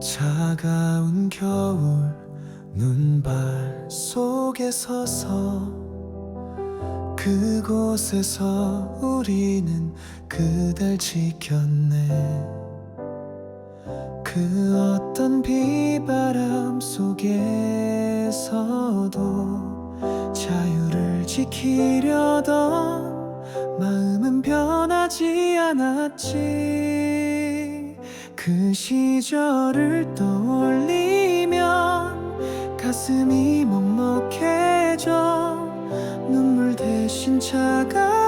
차가운 겨울 눈발 속에 서서 그곳에서 우리는 그댈 지켰네. 그 어떤 비바람 속에서도 자유를 지키려던 마음은 변하지 않았지 그 시절을 떠올리면 가슴이 먹먹해져 눈물 대신 차가